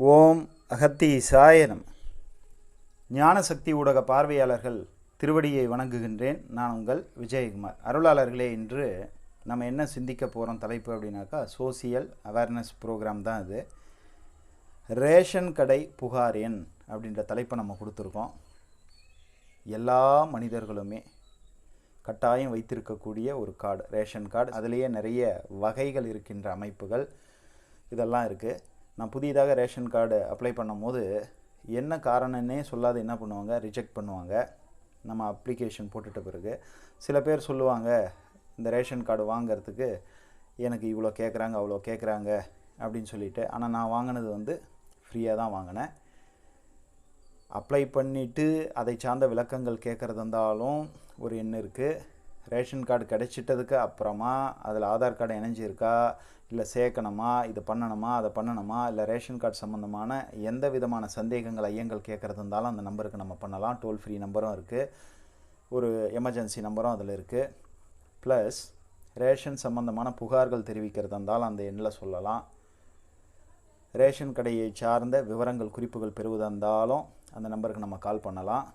ஓம் அகத்தி சாயனம் ஞானசக்தி ஊடக பார்வையாளர்கள் திருவடியை வணங்குகின்றேன். நான் உங்கள் விஜயகுமார். அருளாளர்களே இன்று நம்ம என்ன சிந்திக்க போகிறோம் தலைப்பு அப்படின்னாக்கா சோசியல் அவேர்னஸ் ப்ரோக்ராம் தான் இது ரேஷன் கடை புகார் எண் அப்படின்ற தலைப்பை நம்ம கொடுத்துருக்கோம். எல்லா மனிதர்களுமே கட்டாயம் வைத்திருக்கக்கூடிய ஒரு கார்டு ரேஷன் கார்டு. அதுலேயே நிறைய வகைகள் இருக்கின்ற அமைப்புகள் இதெல்லாம் இருக்குது நான் புதிதாக ரேஷன் கார்டு அப்ளை பண்ணும்போது என்ன காரணன்னே சொல்லாத என்ன பண்ணுவாங்க? ரிஜெக்ட் பண்ணுவாங்க. நம்ம அப்ளிகேஷன் போட்டுட்ட பிறகு சில பேர் சொல்லுவாங்க இந்த ரேஷன் கார்டு வாங்குறதுக்கு எனக்கு இவ்வளோ கேட்குறாங்க அவ்வளோ கேட்குறாங்க அப்படின்னு சொல்லிட்டு. ஆனால் நான் வாங்கினது வந்து ஃப்ரீயாக தான் வாங்கினேன். அப்ளை பண்ணிவிட்டு அதை சார்ந்த விளக்கங்கள் கேட்குறது இருந்தாலும் ஒரு எண்ணம் இருக்குது ரேஷன் கார்டு கிடைச்சிட்டதுக்கு அப்புறமா அதில் ஆதார் கார்டு இணைஞ்சிருக்கா? இல்லை சேர்க்கணுமா? இது பண்ணணுமா? அதை பண்ணணுமா? இல்லை ரேஷன் கார்டு சம்மந்தமான எந்த விதமான சந்தேகங்கள் ஐயங்கள் கேட்குறது இருந்தாலும் அந்த நம்பருக்கு நம்ம பண்ணலாம். டோல் ஃப்ரீ நம்பரும் இருக்குது ஒரு எமர்ஜென்சி நம்பரும் அதில் இருக்குது ப்ளஸ் ரேஷன் சம்மந்தமான புகார்கள் தெரிவிக்கிறது இருந்தாலும் அந்த எண்ணில் சொல்லலாம். ரேஷன் கடையை சார்ந்த விவரங்கள் குறிப்புகள் பெறுவதாக இருந்தாலும் அந்த நம்பருக்கு நம்ம கால் பண்ணலாம்.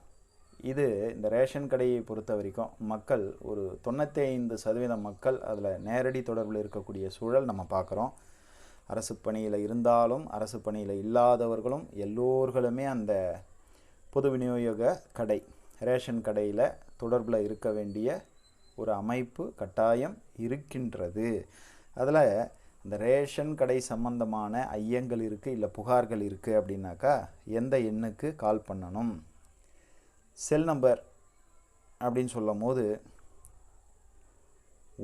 இது இந்த ரேஷன் கடையை பொறுத்த வரைக்கும் மக்கள் ஒரு தொண்ணூற்றி ஐந்து சதவீதம் மக்கள் அதில் நேரடி தொடர்பில் இருக்கக்கூடிய சூழல் நம்ம பார்க்குறோம். அரசு பணியில் இருந்தாலும் அரசு பணியில் இல்லாதவர்களும் எல்லோர்களுமே அந்த பொது விநியோக கடை ரேஷன் கடையில் தொடர்பில் இருக்க வேண்டிய ஒரு அமைப்பு கட்டாயம் இருக்கின்றது. அதில் இந்த ரேஷன் கடை சம்பந்தமான ஐயங்கள் இருக்குது இல்லை புகார்கள் இருக்குது அப்படின்னாக்கா எந்த எண்ணுக்கு கால் பண்ணணும்? செல் நம்பர் அப்படின்னு சொல்லும் போது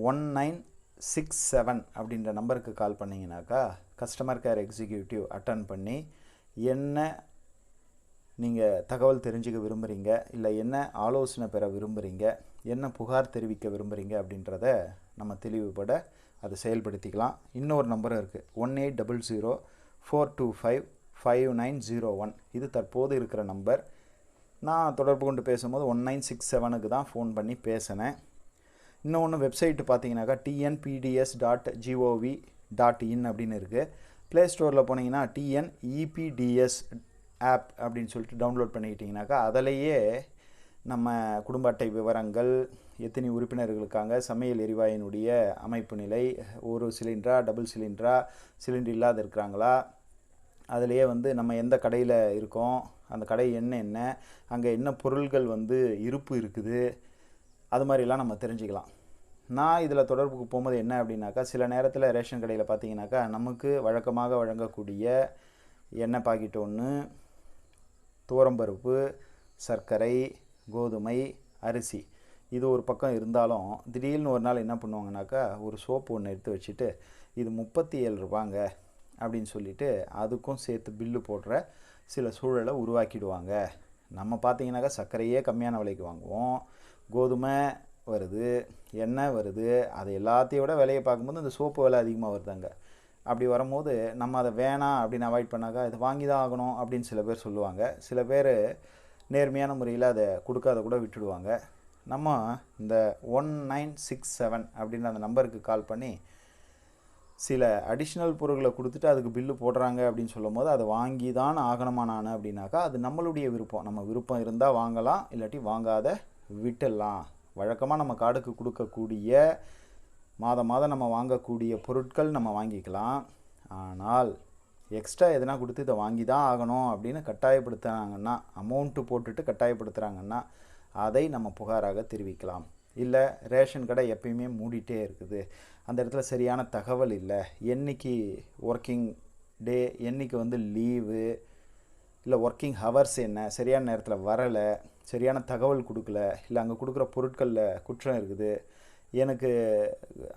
ஒன் நைன் சிக்ஸ் செவன் அப்படின்ற நம்பருக்கு கால் பண்ணிங்கனாக்கா கஸ்டமர் கேர் எக்ஸிக்யூட்டிவ் அட்டன் பண்ணி என்ன நீங்கள் தகவல் தெரிஞ்சுக்க விரும்புகிறீங்க இல்லை என்ன ஆலோசனை பெற விரும்புகிறீங்க என்ன புகார் தெரிவிக்க விரும்புகிறீங்க அப்படின்றத நம்ம தெளிவுபட அதை செயல்படுத்திக்கலாம். இன்னொரு நம்பரும் இருக்குது one eight double zero four two five five nine zero one இது தற்போது இருக்கிற நம்பர். நான் தொடர்பு கொண்டு பேசும்போது ஒன் நைன் சிக்ஸ் செவனுக்கு தான் ஃபோன் பண்ணி பேசினேன். இன்னொன்று வெப்சைட்டு பார்த்தீங்கன்னாக்கா TNPDS dot GOV dot in அப்படின்னு இருக்குது ப்ளே ஸ்டோரில் போனீங்கன்னா டிஎன் இபிடிஎஸ் ஆப் அப்படின்னு சொல்லிட்டு டவுன்லோட் பண்ணிக்கிட்டிங்கனாக்கா அதிலேயே நம்ம குடும்ப அட்டை விவரங்கள் எத்தனை உறுப்பினர்களுக்காங்க சமையல் எரிவாயினுடைய அமைப்பு நிலை ஒரு சிலிண்டரா டபுள் சிலிண்டரா சிலிண்டர் இல்லாத இருக்கிறாங்களா அதிலேயே வந்து நம்ம எந்த கடையில் இருக்கோம் அந்த கடை என்ன என்ன அங்கே என்ன பொருள்கள் வந்து இருப்பு இருக்குது அது மாதிரிலாம் நம்ம தெரிஞ்சுக்கலாம். நான் இதில் தொடர்புக்கு போகும்போது என்ன அப்படின்னாக்கா சில நேரத்தில் ரேஷன் கடையில் பார்த்தீங்கன்னாக்கா நமக்கு வழக்கமாக வழங்கக்கூடிய எண்ணெய் பாக்கெட் ஒன்று துவரம்பருப்பு சர்க்கரை கோதுமை அரிசி. இது ஒரு பக்கம் இருந்தாலும் திடீர்னு ஒரு நாள் என்ன பண்ணுவாங்கனாக்கா ஒரு சோப்பு ஒன்று எடுத்து வச்சுட்டு இது முப்பத்தி ஏழு ரூபாங்க. அப்படின்னு சொல்லிட்டு அதுக்கும் சேர்த்து பில்லு போடுற சில சூழலை உருவாக்கிடுவாங்க. நம்ம பார்த்தீங்கன்னாக்கா சர்க்கரையே கம்மியான விலைக்கு வாங்குவோம். கோதுமை வருது எண்ணெய் வருது அது எல்லாத்தையும் விட விலையை பார்க்கும்போது இந்த சோப்பு விலை அதிகமாக வருதாங்க. அப்படி வரும்போது நம்ம அதை வேணாம் அப்படின்னு அவாய்ட் பண்ணாக்கா இதை வாங்கி தான் ஆகணும் அப்படின்னு சில பேர் சொல்லுவாங்க. சில பேர் நேர்மையான முறையில் அதை கொடுக்காத கூட விட்டுடுவாங்க. நம்ம இந்த ஒன் நைன் சிக்ஸ் செவன் அப்படின்ற அந்த நம்பருக்கு கால் பண்ணி சில அடிஷ்னல் பொருட்களை கொடுத்துட்டு அதுக்கு பில்லு போடுறாங்க அப்படின்னு சொல்லும் போது அதை வாங்கி தான் ஆகணுமா நான் அப்படின்னாக்கா அது நம்மளுடைய விருப்பம். நம்ம விருப்பம் இருந்தால் வாங்கலாம் இல்லாட்டி வாங்காத விட்டுடலாம். வழக்கமாக நம்ம கார்டுக்கு கொடுக்கக்கூடிய மாதம் மாதம் நம்ம வாங்கக்கூடிய பொருட்கள் நம்ம வாங்கிக்கலாம். ஆனால் எக்ஸ்ட்ரா எதனா கொடுத்து இதை வாங்கி தான் ஆகணும் அப்படின்னு கட்டாயப்படுத்துகிறாங்கன்னா அமௌண்ட்டு போட்டுட்டு கட்டாயப்படுத்துகிறாங்கன்னா அதை நம்ம புகாராக தெரிவிக்கலாம். இல்லை ரேஷன் கடை எப்பயுமே மூடிட்டே இருக்குது. அந்த இடத்துல சரியான தகவல் இல்லை. என்னைக்கு ஒர்க்கிங் டே என்னைக்கு வந்து லீவு இல்லை ஒர்க்கிங் ஹவர்ஸ் என்ன சரியான நேரத்தில் வரலை சரியான தகவல் கொடுக்கல இல்லை அங்கே கொடுக்குற பொருட்களில் குற்றம் இருக்குது எனக்கு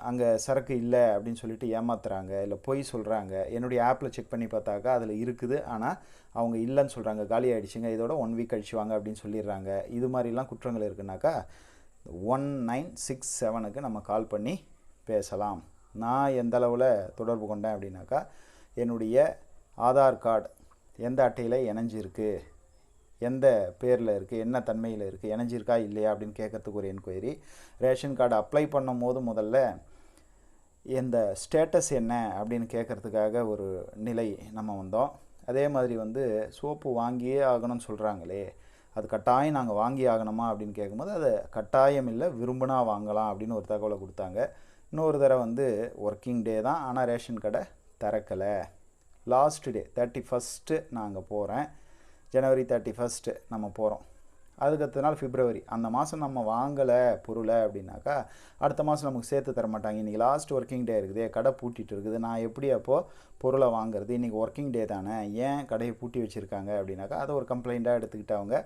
அங்கே சரக்கு இல்லை அப்படின்னு சொல்லிட்டு ஏமாத்துறாங்க இல்லை பொய் சொல்கிறாங்க என்னுடைய ஆப்பில் செக் பண்ணி பார்த்தாக்கா அதில் இருக்குது. ஆனால் அவங்க இல்லைன்னு சொல்கிறாங்க காலி ஆகிடுச்சிங்க இதோட ஒன் வீக் கழிச்சு வாங்க அப்படின்னு சொல்லிடுறாங்க. இது மாதிரிலாம் குற்றங்கள் இருக்குனாக்கா ஒன் நைன் சிக்ஸ் செவனுக்கு நம்ம கால் பண்ணி பேசலாம். நான் எந்த அளவில் தொடர்பு கொண்டேன் அப்படின்னாக்கா என்னுடைய ஆதார் கார்டு எந்த அட்டையில் இணைஞ்சிருக்கு எந்த பேரில் இருக்குது என்ன தன்மையில் இருக்குது இணைஞ்சிருக்கா இல்லையா அப்படின்னு கேட்கறதுக்கு ஒரு என்கொயரி ரேஷன் கார்டு அப்ளை பண்ணும் போது முதல்ல இந்த ஸ்டேட்டஸ் என்ன அப்படின்னு கேட்குறதுக்காக ஒரு நிலை நம்ம வந்தோம். அதே மாதிரி வந்து சோப்பு வாங்கியே ஆகணும்னு சொல்கிறாங்களே அது கட்டாயம் நாங்கள் வாங்கி ஆகணுமா அப்படின்னு கேட்கும்போது அது கட்டாயம் இல்லை விரும்பினா வாங்கலாம் அப்படின்னு ஒரு தகவலை கொடுத்தாங்க. இன்னொரு தடவை வந்து ஒர்க்கிங் டே தான். ஆனால் ரேஷன் கடை திறக்கலை. லாஸ்ட் டே தேர்ட்டி ஃபஸ்ட்டு நான் அங்கே போகிறேன் ஜனவரி தேர்ட்டி ஃபஸ்ட்டு நம்ம போகிறோம் அதுக்கு அடுத்த நாள் பிப்ரவரி அந்த மாதம் நம்ம வாங்கலை பொருளை அப்படின்னாக்கா அடுத்த மாதம் நமக்கு சேர்த்து தர மாட்டாங்க. இன்றைக்கி லாஸ்ட் ஒர்க்கிங் டே இருக்குது. கடை பூட்டிட்டு இருக்குது. நான் எப்படி அப்போது பொருளை வாங்குறது? இன்றைக்கி ஒர்க்கிங் டே தானே. ஏன் கடையை பூட்டி வச்சுருக்காங்க அப்படின்னாக்கா அதை ஒரு கம்ப்ளைண்ட்டாக எடுத்துக்கிட்டு அவங்க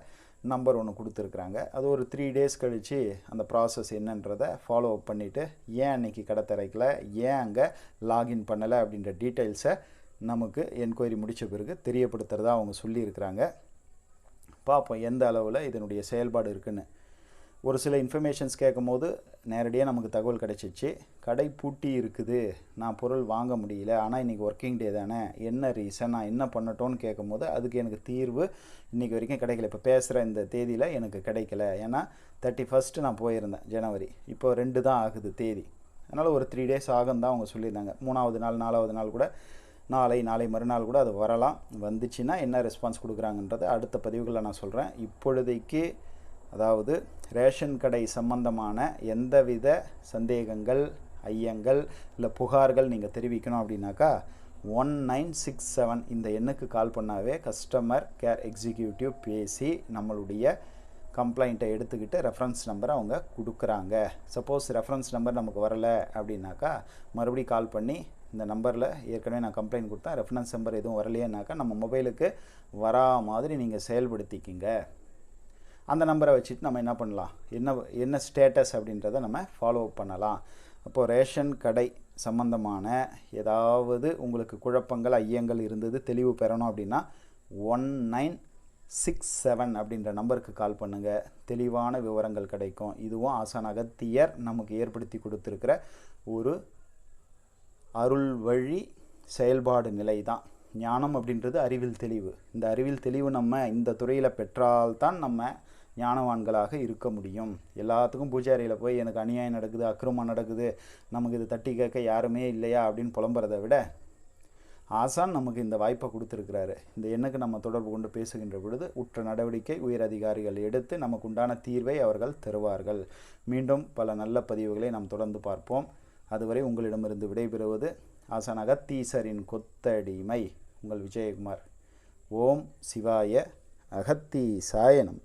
நம்பர் ஒன்று கொடுத்துருக்குறாங்க. அது ஒரு த்ரீ டேஸ் கழித்து அந்த ப்ராசஸ் என்னன்றதை ஃபாலோ அப் பண்ணிவிட்டு ஏன் அன்றைக்கி கடை திறக்கல? ஏன் அங்கே லாகின் பண்ணலை? அப்படின்ற டீட்டெயில்ஸை நமக்கு என்கொயரி முடித்த பிறகு தெரியப்படுத்துகிறதா அவங்க சொல்லியிருக்கிறாங்க. பார்ப்போம் எந்த அளவில் இதனுடைய செயல்பாடு இருக்குன்னு. ஒரு சில இன்ஃபர்மேஷன்ஸ் கேட்கும்போது நேரடியாக நமக்கு தகவல் கிடைச்சிச்சு. கடை பூட்டி இருக்குது. நான் பொருள் வாங்க முடியல. ஆனால் இன்றைக்கி ஒர்க்கிங் டே தானே. என்ன ரீசன் நான் என்ன பண்ணட்டோன்னு கேட்கும்போது அதுக்கு எனக்கு தீர்வு இன்றைக்கி வரைக்கும் கிடைக்கல. இப்போ பேசுகிற இந்த தேதியில் எனக்கு கிடைக்கல. ஏன்னா தேர்ட்டி ஃபஸ்ட்டு நான் போயிருந்தேன் ஜனவரி. இப்போ ரெண்டு தான் ஆகுது தேதி. அதனால் ஒரு த்ரீ டேஸ் ஆகும் தான் அவங்க சொல்லியிருந்தாங்க. மூணாவது நாள் நாலாவது நாள் கூட நாளை நாளை மறுநாள் கூட அது வரலாம். வந்துச்சுன்னா என்ன ரெஸ்பான்ஸ் கொடுக்குறாங்கன்றதை அடுத்த பதிவுகளில் நான் சொல்கிறேன் இப்பொழுதைக்கு அதாவது ரேஷன் கடை சம்பந்தமான எந்தவித சந்தேகங்கள் ஐயங்கள் இல்லை புகார்கள் நீங்கள் தெரிவிக்கணும் அப்படின்னாக்கா ஒன் நைன் சிக்ஸ் செவன் இந்த எண்ணுக்கு கால் பண்ணாவே கஸ்டமர் கேர் எக்ஸிக்யூட்டிவ் பேசி நம்மளுடைய கம்ப்ளைண்ட்டை எடுத்துக்கிட்டு ரெஃபரன்ஸ் நம்பரை அவங்க கொடுக்குறாங்க. சப்போஸ் ரெஃபரன்ஸ் நம்பர் நமக்கு வரலை அப்படின்னாக்கா மறுபடியும் கால் பண்ணி இந்த நம்பரில் ஏற்கனவே நான் கம்ப்ளைண்ட் கொடுத்தேன். ரெஃபரன்ஸ் நம்பர் எதுவும் வரலையேனாக்கா நம்ம மொபைலுக்கு வரா மாதிரி நீங்கள் செயல்படுத்திக்கிங்க. அந்த நம்பரை வச்சுட்டு நம்ம என்ன பண்ணலாம்? என்ன என்ன ஸ்டேட்டஸ் அப்படின்றத நம்ம ஃபாலோ பண்ணலாம். அப்போது ரேஷன் கடை சம்மந்தமான ஏதாவது உங்களுக்கு குழப்பங்கள் ஐயங்கள் இருந்தது தெளிவு பெறணும் அப்படின்னா ஒன் நைன் சிக்ஸ் செவன் அப்படின்ற நம்பருக்கு கால் பண்ணுங்கள் தெளிவான விவரங்கள் கிடைக்கும். இதுவும் ஆசான் அகத்தியர் நமக்கு ஏற்படுத்தி கொடுத்துருக்கிற ஒரு அருள் வழி செயல்பாடு நிலை தான் ஞானம் அப்படின்றது அறிவில் தெளிவு. இந்த அறிவில் தெளிவு நம்ம இந்த துறையில் பெற்றால்தான் நம்ம ஞானவான்களாக இருக்க முடியும். எல்லாத்துக்கும் பூஜாரியில் போய் எனக்கு அநியாயம் நடக்குது அக்கிரமம் நடக்குது நமக்கு இது தட்டி கேட்க யாருமே இல்லையா அப்படின்னு புலம்புறதை விட ஆசான் நமக்கு இந்த வாய்ப்பை கொடுத்துருக்கிறாரு. இந்த எண்ணுக்கு நம்ம தொடர்பு கொண்டு பேசுகின்ற பொழுது உற்ற நடவடிக்கை உயர் அதிகாரிகள் எடுத்து நமக்கு உண்டான தீர்வை அவர்கள் தருவார்கள். மீண்டும் பல நல்ல பதிவுகளை நாம் தொடர்ந்து பார்ப்போம். அதுவரை உங்களிடமிருந்து விடைபெறுவது ஆசான் அகத்தீசரின் கொத்தடிமை. உங்கள் விஜயகுமார். ஓம் சிவாய அகத்தீசாய நம.